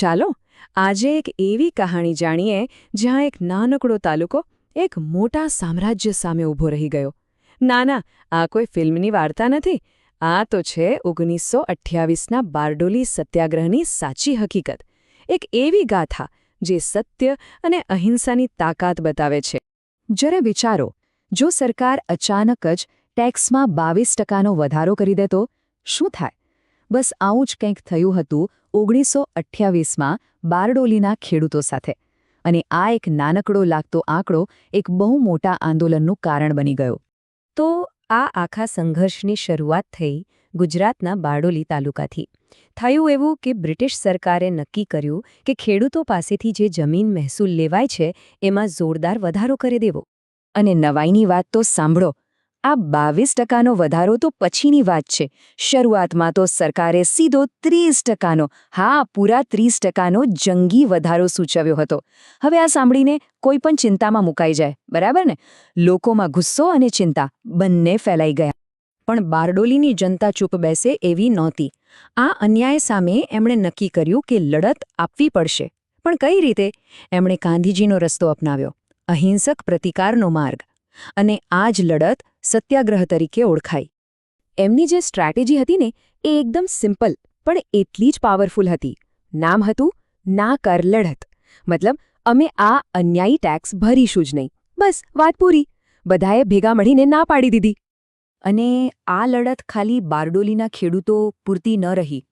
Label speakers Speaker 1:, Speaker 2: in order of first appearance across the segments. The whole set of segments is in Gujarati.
Speaker 1: ચાલો, આજે એક એવી કહાણી જાણીએ જ્યાં એક નાનકડો તાલુકો એક મોટા સામ્રાજ્ય સામે ઊભો રહી ગયો. ના ના આ કોઈ ફિલ્મની વાર્તા નથી. આ તો છે ઓગણીસો અઠ્યાવીસના બારડોલી સત્યાગ્રહની સાચી હકીકત. એક એવી ગાથા જે સત્ય અને અહિંસાની તાકાત બતાવે છે. જરા વિચારો, જો સરકાર અચાનક જ ટેક્સમાં બાવીસ ટકાનો વધારો કરી દે તો શું થાય? બસ આવું જ કંઈક થયું હતું ઓગણીસો અઠ્યાવીસમાં બારડોલીના ખેડૂતો સાથે. અને આ એક નાનકડો લાગતો આંકડો એક બહુ મોટા આંદોલનનું કારણ બની ગયો. તો આ આખા સંઘર્ષની શરૂઆત થઈ ગુજરાતના બારડોલી તાલુકાથી. થયું એવું કે બ્રિટિશ સરકારે નક્કી કર્યું કે ખેડૂતો પાસેથી જે જમીન મહેસૂલ લેવાય છે, એમાં જોરદાર વધારો કરી દેવો. અને નવાઈની વાત તો સાંભળો. આ બાવીસ ટકાનો વધારો તો પછીની વાત છે. શરૂઆતમાં તો સરકારે સીધો ત્રીસ ટકાનો, હા, પૂરા ત્રીસ ટકાનો જંગી વધારો સૂચવ્યો હતો. હવે આ સાંભળીને કોઈ પણ ચિંતામાં મુકાઈ જાય, બરાબર ને? લોકોમાં ગુસ્સો અને ચિંતા બંને ફેલાઈ ગયા. પણ બારડોલીની જનતા ચૂપ બેસે એવી નહોતી. આ અન્યાય સામે એમણે નક્કી કર્યું કે લડત આપવી પડશે. પણ કઈ રીતે? એમણે ગાંધીજીનો રસ્તો અપનાવ્યો. અહિંસક પ્રતિકારનો માર્ગ. અને આ જ લડત સત્યાગ્રહ તરીકે ઓળખાઈ એમની જે સ્ટ્રેટેજી હતી ને, એ એકદમ સિમ્પલ પણ એટલી જ પાવરફુલ હતી. નામ હતું, ના કર લડત. મતલબ, અમે આ અન્યાયી ટેક્સ ભરીશું જ નહીં. બસ, વાત પૂરી. બધાએ ભેગા મળીને ના પાડી દીધી. અને આ લડત ખાલી બારડોલીના ખેડૂતો પૂરતી ન રહી.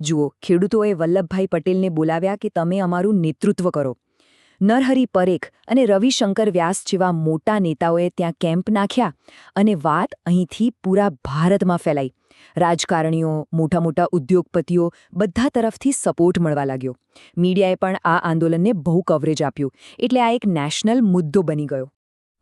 Speaker 1: જુઓ, ખેડૂતોએ વલ્લભભાઈ પટેલને બોલાવ્યા કે તમે અમારું નેતૃત્વ કરો. નરહરી પરેખ અને રવિશંકર વ્યાસ જેવા મોટા નેતાઓએ ત્યાં કેમ્પ નાખ્યા અને વાત અહીંથી પૂરા ભારતમાં ફેલાઈ. રાજકારણીઓ મોટા મોટા ઉદ્યોગપતિઓ બધા તરફથી સપોર્ટ મળવા લાગ્યો. મીડિયાએ પણ આ આંદોલનને બહુ કવરેજ આપ્યું. એટલે આ એક નેશનલ મુદ્દો બની ગયો.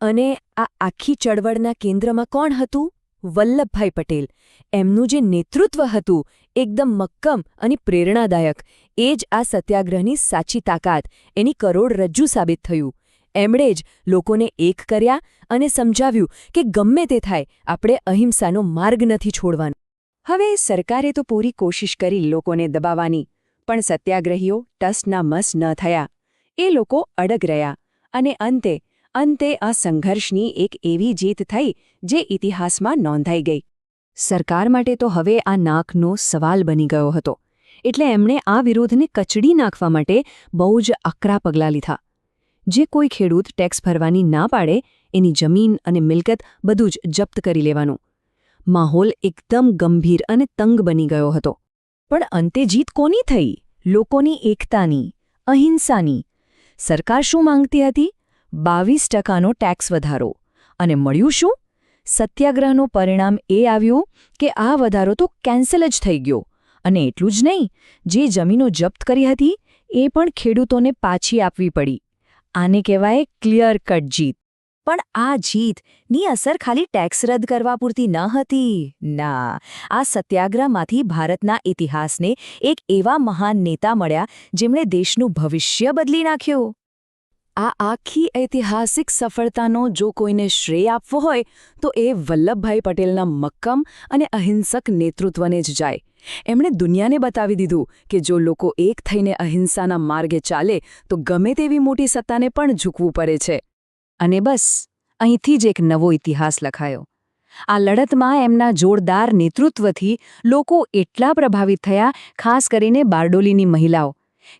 Speaker 1: અને આ આખી ચળવળના કેન્દ્રમાં કોણ હતું? વલ્લભભાઈ પટેલ. એમનું જે નેતૃત્વ હતું, એકદમ મક્કમ અને પ્રેરણાદાયક. એ જ આ સત્યાગ્રહની સાચી તાકાત, એની કરોડરજ્જુ સાબિત થયું. એમણે જ લોકોને એક કર્યા અને સમજાવ્યું કે ગમે તે થાય, આપણે અહિંસાનો માર્ગ નથી છોડવાનો. હવે સરકારે તો પૂરી કોશિશ કરી લોકોને દબાવવાની, પણ સત્યાગ્રહીઓ ટસના મસ ન થયા. એ લોકો અડગ રહ્યા અને અંતે અંતે આ સંઘર્ષની એક એવી જીત થઈ જે ઇતિહાસમાં નોંધાઈ ગઈ. સરકાર માટે તો હવે આ નાકનો સવાલ બની ગયો હતો. એટલે એમણે આ વિરોધને કચડી નાખવા માટે બહુ જ આકરા પગલાં લીધા. જે કોઈ ખેડૂત ટેક્સ ભરવાની ના પાડે, એની જમીન અને મિલકત બધું જ જપ્ત કરી લેવાનું. માહોલ એકદમ ગંભીર અને તંગ બની ગયો હતો. પણ અંતે જીત કોની થઈ? લોકોની એકતાની, અહિંસાની. સરકાર શું માંગતી હતી? બાવીસ ટકાનો ટેક્સ વધારો. અને મળ્યું શું? સત્યાગ્રહનું પરિણામ એ આવ્યું કે આ વધારો તો કેન્સલ જ થઈ ગયો. અને એટલું જ નહીં, જે જમીનો જપ્ત કરી હતી, એ પણ ખેડૂતોને પાછી આપવી પડી. આને કહેવાય ક્લિયર કટ જીત. પણ આ જીતની અસર ખાલી ટેક્સ રદ કરવા પૂરતી ન હતી. ના, આ સત્યાગ્રહમાંથી ભારતના ઇતિહાસને એક એવા મહાન નેતા મળ્યા જેમણે દેશનું ભવિષ્ય બદલી નાખ્યું. આ આખી ઐતિહાસિક સફળતાનો જો કોઈને શ્રેય આપવો હોય, તો એ વલ્લભભાઈ પટેલના મક્કમ અને અહિંસક નેતૃત્વને જ જાય. એમણે દુનિયાને બતાવી દીધું કે જો લોકો એક થઈને અહિંસાના માર્ગે ચાલે, તો ગમે તેવી મોટી સત્તાને પણ ઝૂકવું પડે છે. અને બસ, અહીંથી જ એક નવો ઇતિહાસ લખાયો. આ લડતમાં એમના જોરદાર નેતૃત્વથી લોકો એટલા પ્રભાવિત થયા, ખાસ કરીને બારડોલીની મહિલાઓ.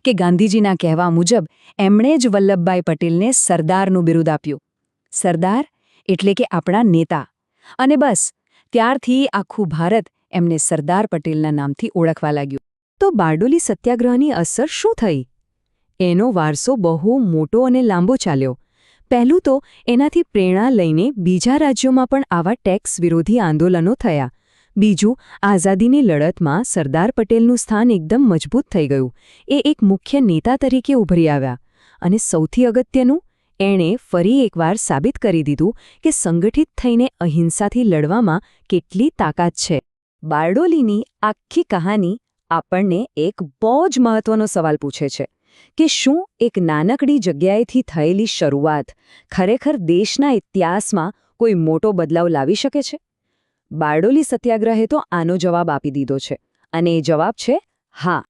Speaker 1: કે ગાંધીજીના કહેવા મુજબ એમણે જ વલ્લભભાઈ પટેલને સરદારનું બિરુદ આપ્યું. સરદાર એટલે કે આપણા નેતા. અને બસ, ત્યારથી આખું ભારત એમને સરદાર પટેલના નામથી ઓળખવા લાગ્યું. તો બારડોલી સત્યાગ્રહની અસર શું થઈ? એનો વારસો બહુ મોટો અને લાંબો ચાલ્યો. પહેલું તો એનાથી પ્રેરણા લઈને બીજા રાજ્યોમાં પણ આવા ટેક્સ વિરોધી આંદોલનો થયા. બીજું, આઝાદીની લડતમાં સરદાર પટેલનું સ્થાન એકદમ મજબૂત થઈ ગયું. એ એક મુખ્ય નેતા તરીકે ઉભરી આવ્યા. અને સૌથી અગત્યનું, એણે ફરી એકવાર સાબિત કરી દીધું કે સંગઠિત થઈને અહિંસાથી લડવામાં કેટલી તાકાત છે. બારડોલીની આખી કહાની આપણને એક બહુ જ મહત્વનો સવાલ પૂછે છે કે શું એક નાનકડી જગ્યાએથી થયેલી શરૂઆત ખરેખર દેશના ઇતિહાસમાં કોઈ મોટો બદલાવ લાવી શકે છે? બારડોલી સત્યાગ્રહે તો આનો જવાબ આપી દીધો છે. અને એ જવાબ છે હા.